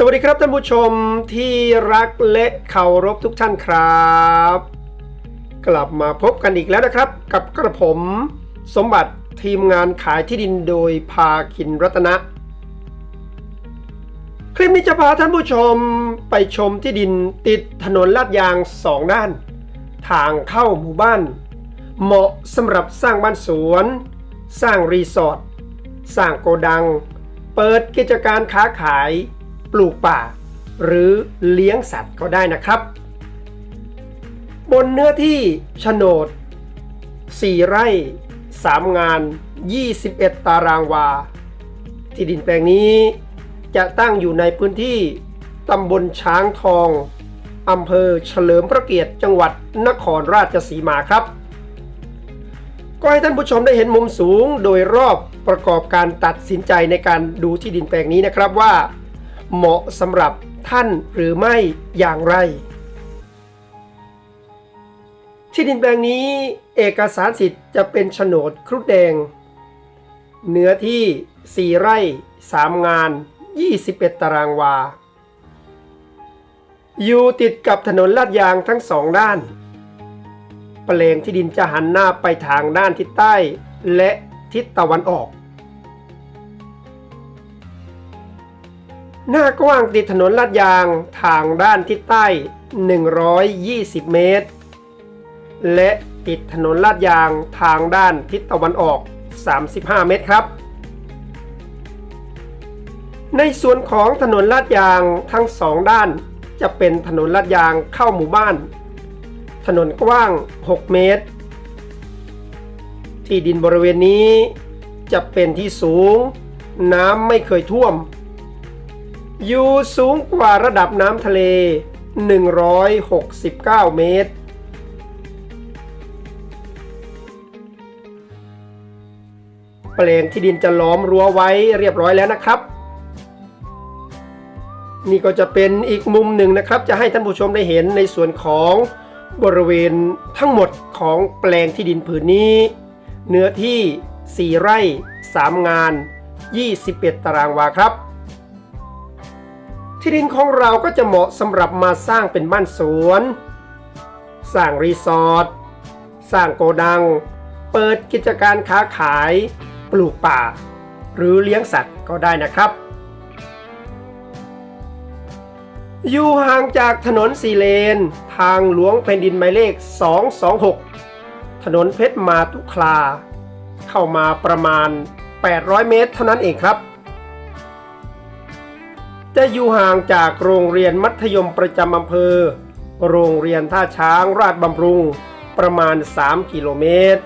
สวัสดีครับท่านผู้ชมที่รักและเคารพทุกท่านครับ กลับมาพบกันอีกแล้วนะครับ กับกระผมสมบัติทีมงานขายที่ดินโดยพาคินรัตนะ คลิปนี้จะพาท่านผู้ชมไปชมที่ดินติดถนนลาดยางสองด้าน ทางเข้าหมู่บ้าน เหมาะสำหรับสร้างบ้านสวน สร้างรีสอร์ทสร้างโกดัง เปิดกิจการค้าขาย ปลูกป่า หรือเลี้ยงสัตว์ก็ได้นะครับ บนเนื้อที่โฉนด 4 ไร่ 3 งาน 21 ตารางวา ที่ดินแปลงนี้จะตั้งอยู่ในพื้นที่ตำบลช้างทองอำเภอเฉลิมพระเกียรติจังหวัดนครราชสีมาครับ ก็ให้ท่านผู้ชมได้เห็นมุมสูงโดยรอบประกอบการตัดสินใจในการดูที่ดินแปลงนี้นะครับว่า เหมาะสำหรับท่านหรือไม่อย่างไร ที่ดินแปลงนี้เอกสารสิทธิ์จะเป็นโฉนดครุฑแดง เนื้อที่ 4 ไร่ 3 งาน 21 ตารางวา อยู่ติดกับถนนลาดยางทั้งสองด้าน แปลงที่ดินจะหันหน้าไปทางด้านทิศใต้และทิศตะวันออก หน้ากว้างติดถนนลาดยางทางด้านทิศใต้ 120 เมตร และติดถนนลาดยางทางด้านทิศตะวันออก 35 เมตรครับ ในส่วนของถนนลาดยางทั้งสองด้านจะเป็นถนนลาดยางเข้าหมู่บ้าน ถนนกว้าง 6 เมตร ที่ดินบริเวณนี้จะเป็นที่สูง น้ำไม่เคยท่วม อยู่สูงกว่าระดับน้ำทะเล 169 เมตร แปลงที่ดินจะล้อมรั้วไว้เรียบร้อยแล้วนะครับ นี่ก็จะเป็นอีกมุมหนึ่งนะครับ จะให้ท่านผู้ชมได้เห็นในส่วนของบริเวณทั้งหมดของแปลงที่ดินผืนนี้ เนื้อที่ 4 ไร่ 3 งาน 21 ตารางวาครับ ที่ดินของเราก็จะเหมาะสำหรับมาสร้างเป็นบ้านสวน สร้างรีสอร์ท สร้างโกดัง เปิดกิจการค้าขาย ปลูกป่า หรือเลี้ยงสัตว์ก็ได้นะครับ อยู่ห่างจากถนนสีเลน ทางหลวงแผ่นดินหมายเลข 226 ถนนเพชรมาตุคลา เข้ามาประมาณ 800 เมตรเท่านั้นเองครับ จะอยู่ห่างจากโรงเรียนมัธยมประจำอำเภอ โรงเรียนท่าช้างราชบำรุงประมาณ 3 กิโลเมตร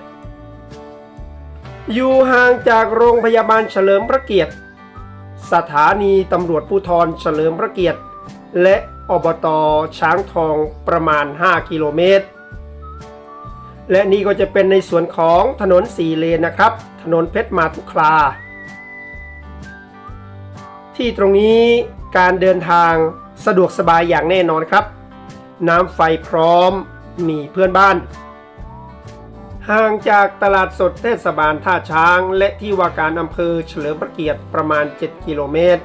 อยู่ห่างจากโรงพยาบาลเฉลิมพระเกียรติ สถานีตำรวจภูธรเฉลิมพระเกียรติ และอบตช้างทองประมาณ 5 กิโลเมตร และนี่ก็จะเป็นในส่วนของถนนสี่เลนนะครับ ถนนเพชรมาตุคลา ที่ตรงนี้ การเดินทางสะดวกสบายอย่างแน่นอนครับ น้ำไฟพร้อมมีเพื่อนบ้าน ห่างจากตลาดสดเทศบาลท่าช้าง และที่ว่าการอำเภอเฉลิมพระเกียรติประมาณ 7 กิโลเมตร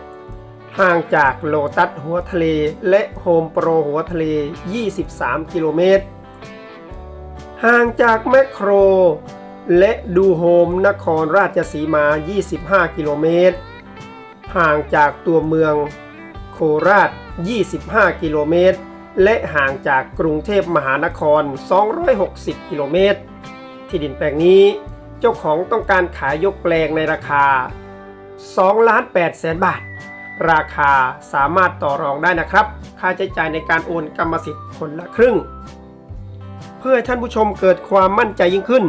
ห่างจากโลตัสหัวทะเลและโฮมโปรหัวทะเล 23 กิโลเมตร ห่างจากแมคโคร และดูโฮมนครราชสีมา 25 กิโลเมตร ห่างจากตัวเมือง โคราช 25 กิโลเมตร และห่างจากกรุงเทพมหานคร 260 กิโลเมตร ที่ดินแปลงนี้เจ้าของต้องการขายยกแปลงในราคา2ล้าน8แสนบาท ราคาสามารถต่อรองได้นะครับ ค่าใช้จ่ายในการโอนกรรมสิทธิ์คนละครึ่ง เพื่อให้ท่านผู้ชมเกิดความมั่นใจยิ่งขึ้น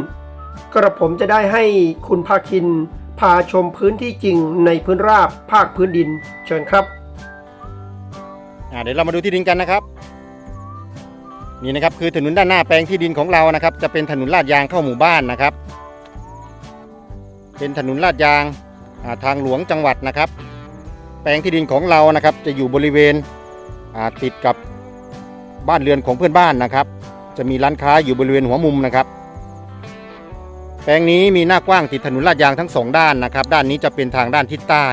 กระผมจะได้ให้คุณภาคิน พาชมพื้นที่จริงในพื้นราบภาคพื้นดิน เชิญครับ เดี๋ยวเรามาดูที่ดินกันนะครับ นี่นะครับคือถนนด้านหน้าแปลงที่ดินของเรานะครับ จะเป็นถนนลาดยางเข้าหมู่บ้านนะครับ เป็นถนนลาดยางาทางหลวงจังหวัดนะครับ แปลงที่ดินของเรานะครับ จะอยู่บริเวณติดกับบ้านเรือนของเพื่อนบ้านนะครับ จะมีร้านค้าอยู่บริเวณหัวมุมนะครับ แปลงนี้มีหน้ากว้างติดถนนลาดยางทั้งสองด้านนะครับ ด้านนี้จะเป็นทางด้านทิศใต้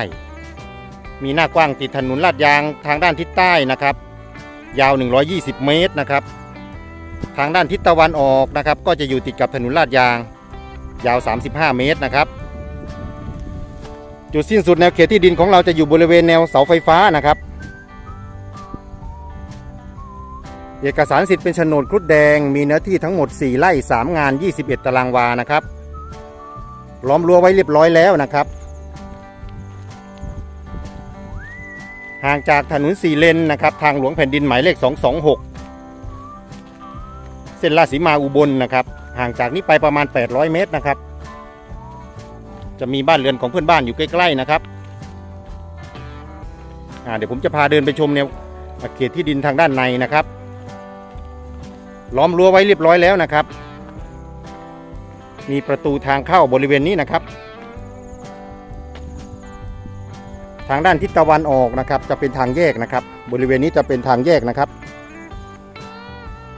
มีหน้ากว้างติดถนนลาดยางทางด้านทิศใต้นะครับ ยาว 120 เมตรนะครับ ทางด้านทิศตะวันออกนะครับ ก็จะอยู่ติดกับถนนลาดยาง ยาว 35 เมตรนะครับ จุดสิ้นสุดแนวเขตที่ดินของเราจะอยู่บริเวณแนวเสาไฟฟ้านะครับ เอกสารสิทธิ์เป็นโฉนดครุฑแดง มีเนื้อที่ทั้งหมด 4ไร่3งาน 21 ตารางวานะครับ ล้อมรั้วไว้เรียบร้อยแล้วนะครับ ห่างจากถนนสี่เลนนะครับทางหลวงแผ่นดินหมายเลข 226 เส้นลาดสีมาอุบลนะครับ ห่างจากนี้ไปประมาณ 800 เมตรนะครับ จะมีบ้านเรือนของเพื่อนบ้านอยู่ใกล้ ๆ นะครับเดี๋ยวผมจะพาเดินไปชมแนวเขตที่ดินทางด้านในนะครับ ล้อมรั้วไว้เรียบร้อยแล้วนะครับ มีประตูทางเข้าบริเวณนี้นะครับ ทางด้านทิศตะวันออกนะครับจะเป็นทางแยกนะครับ บริเวณนี้จะเป็นทางแยกนะครับ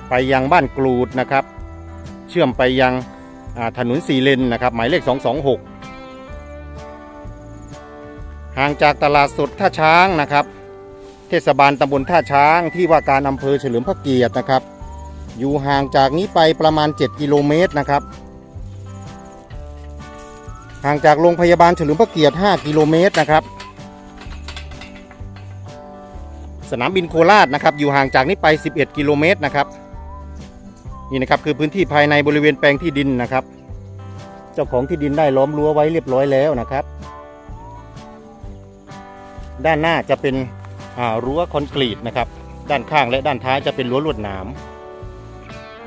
ไปยังบ้านกรูดนะครับ เชื่อมไปยังถนนสี่เลนนะครับหมายเลข 226 ห่างจากตลาดสดท่าช้างนะครับ เทศบาลตำบลท่าช้างที่ว่าการอำเภอเฉลิมพระเกียรตินะครับ อยู่ห่างจากนี้ไปประมาณ 7 กิโลเมตรนะครับห่างจากโรงพยาบาลเฉลิมพระเกียรติ 5 กิโลเมตรนะครับ สนามบินโคราชนะครับ อยู่ห่างจากนี้ไป 11 กิโลเมตรนะครับ นี่นะครับคือพื้นที่ภายในบริเวณแปลงที่ดินนะครับ เจ้าของที่ดินได้ล้อมรั้วไว้เรียบร้อยแล้วนะครับ ด้านหน้าจะเป็นรั้วคอนกรีตนะครับ ด้านข้างและด้านท้ายจะเป็นรั้วลวดหนาม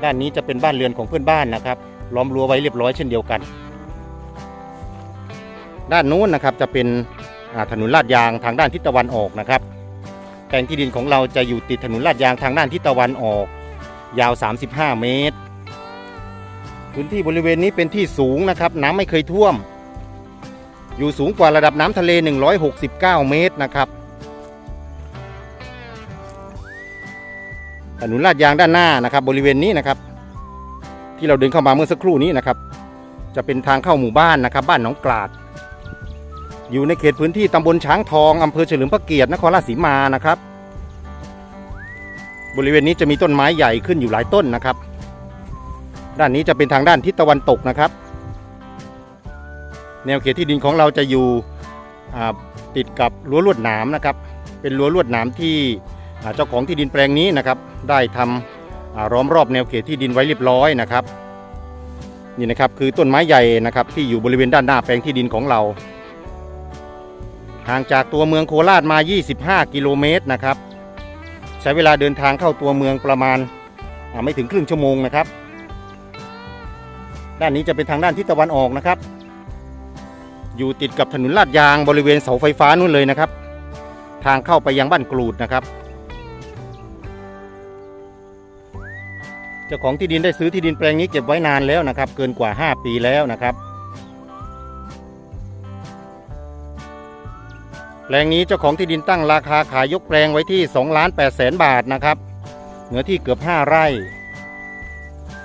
ด้านนี้จะเป็นบ้านเรือนของเพื่อนบ้านนะครับ ล้อมรั้วไว้เรียบร้อยเช่นเดียวกัน ด้านนู้นนะครับจะเป็นถนนลาดยางทางด้านทิศตะวันออกนะครับ ปลงที่ดินของเราจะอยู่ติดถนนลาดยางทางด้านทิศตะวันออก ยาว 35 เมตร พื้นที่บริเวณนี้เป็นที่สูงนะครับ น้ำไม่เคยท่วม อยู่สูงกว่าระดับน้ำทะเล 169 เมตรนะครับ ถนนลาดยางด้านหน้านะครับ บริเวณนี้นะครับ ที่เราเดินเข้ามาเมื่อสักครู่นี้นะครับ จะเป็นทางเข้าหมู่บ้านนะครับ บ้านหนองกลาด อยู่ในเขตพื้นที่ตำบลช้างทองอำเภอเฉลิมพระเกียรตินครราชสีมานะครับ บริเวณนี้จะมีต้นไม้ใหญ่ขึ้นอยู่หลายต้นนะครับ ด้านนี้จะเป็นทางด้านทิศตะวันตกนะครับ แนวเขตที่ดินของเราจะอยู่ติดกับรั้วลวดหนามนะครับ เป็นรั้วลวดหนามที่เจ้าของที่ดินแปลงนี้นะครับ ได้ทำอ่าล้อมรอบแนวเขตที่ดินไว้เรียบร้อยนะครับ นี่นะครับคือต้นไม้ใหญ่นะครับที่อยู่บริเวณด้านหน้าแปลงที่ดินของเรา ห่างจากตัวเมืองโคราชมา 25 กิโลเมตรนะครับ ใช้เวลาเดินทางเข้าตัวเมืองประมาณาไม่ถึงครึ่งชั่วโมงนะครับ ด้านนี้จะเป็นทางด้านทิศตะวันออกนะครับ อยู่ติดกับถนนลาดยางบริเวณเสาไฟฟ้านู่นเลยนะครับ ทางเข้าไปยังบ้านกรูดนะครับเจ้าของที่ดินได้ซื้อที่ดินแปลงนี้เก็บไว้นานแล้วนะครับ เกินกว่า 5 ปีแล้วนะครับ แปลงนี้เจ้าของที่ดินตั้งราคาขายยกแปลงไว้ที่2ล้าน8แสนบาทนะครับเนื้อที่เกือบ 5 ไร่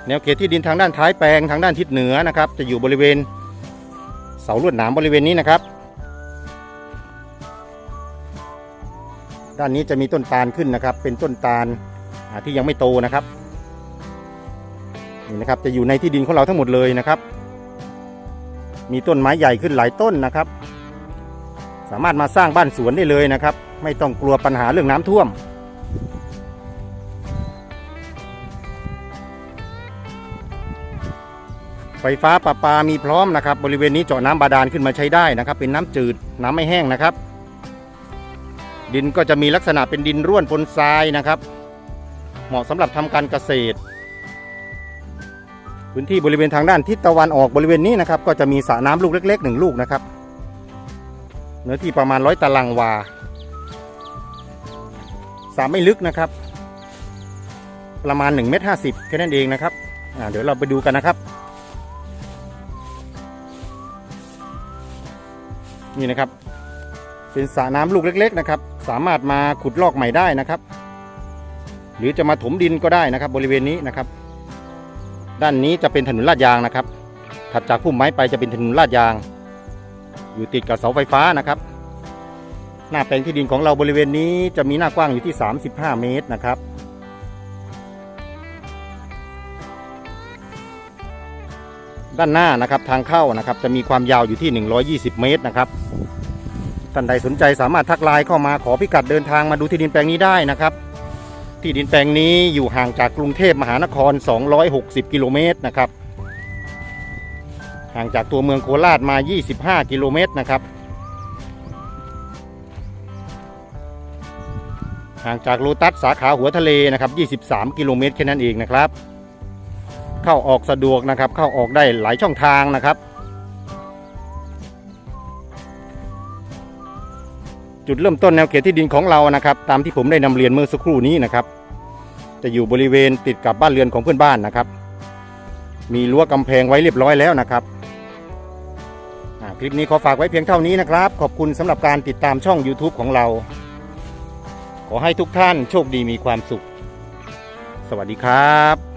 แนวเขตที่ดินทางด้านท้ายแปลงทางด้านทิศเหนือนะครับ จะอยู่บริเวณเสาลวดหนามบริเวณนี้นะครับ ด้านนี้จะมีต้นตาลขึ้นนะครับ เป็นต้นตาลที่ยังไม่โตนะครับนี่นะครับจะอยู่ในที่ดินของเราทั้งหมดเลยนะครับ มีต้นไม้ใหญ่ขึ้นหลายต้นนะครับ สามารถมาสร้างบ้านสวนได้เลยนะครับ ไม่ต้องกลัวปัญหาเรื่องน้ำท่วม ไฟฟ้าประปามีพร้อมนะครับ บริเวณนี้เจาะน้ำบาดาลขึ้นมาใช้ได้นะครับ เป็นน้ำจืดน้ำไม่แห้งนะครับ ดินก็จะมีลักษณะเป็นดินร่วนปนทรายนะครับ เหมาะสำหรับทำการเกษตรพื้นที่บริเวณทางด้านทิศตะวันออกบริเวณนี้นะครับ ก็จะมีสระน้ำลูกเล็กๆหนึ่งลูกนะครับ เนื้อที่ประมาณร้อยตารางวาสระไม่ลึกนะครับ ประมาณ1เมตรห้าสิบแค่นั้นเองนะครับเดี๋ยวเราไปดูกันนะครับ นี่นะครับ เป็นสระน้ำลูกเล็ก ๆ นะครับ สามารถมาขุดลอกใหม่ได้นะครับ หรือจะมาถมดินก็ได้นะครับ บริเวณนี้นะครับ ด้านนี้จะเป็นถนนลาดยางนะครับ ถัดจากพุ่มไม้ไปจะเป็นถนนลาดยาง อยู่ติดกับเสาไฟฟ้านะครับ หน้าแปลงที่ดินของเราบริเวณนี้จะมีหน้ากว้างอยู่ที่ 35 เมตรนะครับด้านหน้านะครับทางเข้านะครับจะมีความยาวอยู่ที่ 120 เมตรนะครับท่านใดสนใจสามารถทักไลน์เข้ามาขอพิกัดเดินทางมาดูที่ดินแปลงนี้ได้นะครับ ที่ดินแปลงนี้อยู่ห่างจากกรุงเทพมหานคร 260 กิโลเมตรนะครับ ห่างจากตัวเมืองโคราชมา 25 กิโลเมตรนะครับห่างจากโลตัสสาขาหัวทะเลนะครับ 23 กิโลเมตรแค่นั้นเองนะครับ เข้าออกสะดวกนะครับ เข้าออกได้หลายช่องทางนะครับ จุดเริ่มต้นแนวเขตที่ดินของเรานะครับ ตามที่ผมได้นำเรียนเมื่อสักครู่นี้นะครับ จะอยู่บริเวณติดกับบ้านเรือนของเพื่อนบ้านนะครับ มีรั้วกำแพงไว้เรียบร้อยแล้วนะครับ คลิปนี้ขอฝากไว้เพียงเท่านี้นะครับ ขอบคุณสำหรับการติดตามช่อง YouTube ของเรา ขอให้ทุกท่านโชคดีมีความสุข สวัสดีครับ